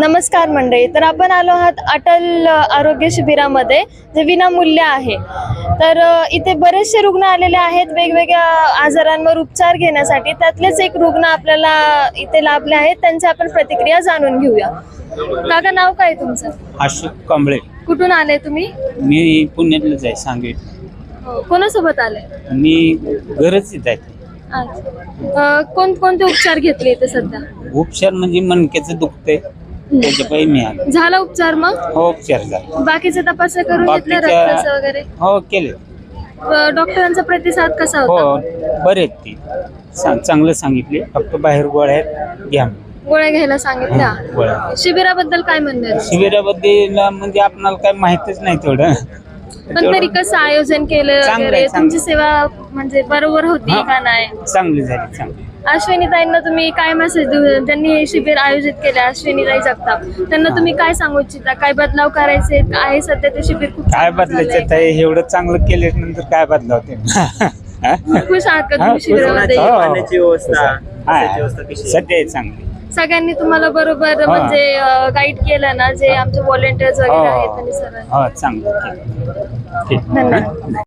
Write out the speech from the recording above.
नमस्कार मंडळी तर आपण आलो आहात अटल आरोग्य शिबिरामध्ये जे विनामूल्य आहे. तर इथे बरेचसे रुग्ण आलेले आहेत वेगवेगळ्या आजारांवर उपचार घेण्यासाठी. त्यातलेच एक रुग्ण आपल्याला इथे लाभले आहेत त्यांची आपण प्रतिक्रिया जाणून घेऊया. काका नाव काय तुमचं? अशोक कांबळे. कुठून आले तुम्ही? मी पुण्यातलंच आहे सांगेल. हो, कोणासोबत आले? मी घरच येत आहे. अच्छा. अ, कोण कोणते उपचार घेतले इथे सध्या? उपचार म्हणजे मणक्याचं दुखतंय. झाला उपचार मग? हो उपचार झाला. बाकीचे तपासण्या करून घेतले बाकीच्या- रक्ताचं वगैरे? हो केले. अ, डॉक्टरांचा प्रतिसाद कसा हो होता बरे आहेत ते. चांगलं सांगितले. फक्त बाहेर गोळ्या आहेत घ्या गोळ्या घ्यायला सांगितल्या? गोळ्या. शिबिराबद्दल काय म्हणणार शिबिराबद्दल म्हणजे आपणाला काय माहितच नाही तेवढं. पण तरी कसं आयोजन केलं चांगलं आहे, वगैरे? चांगलं. तुमची सेवा म्हणजे बरोबर होती हा. का नाही? चांगली झाली चांगली. अश्विनीताईंना तुम्ही काय मेसेज देऊ? त्यांनी हे शिबिर आयोजित केले अश्विनीताई जगताप. त्यांना तुम्ही काय सांगू इच्छिता? काय बदलाव करायचे? आहे सध्या ते शिबिर खूप काय चांगलं बदलायचं झालंय. आहे एवढं चांगलं केल्यानंतर काय बदलावते खुश आहात का तुम्ही शिबिरामध्ये? हो. पाण्याची व्यवस्था आहे. कशाची व्यवस्था कशी आहे? सध्या चांगली. सगळ्यांनी तुम्हाला बरोबर हा. म्हणजे गाईड केलं ना जे आमचे व्हॉलेंटियर्स वगैरे हो. आहेत त्यांनी सर हो चांगलं ठीक. ठीक धन्यवाद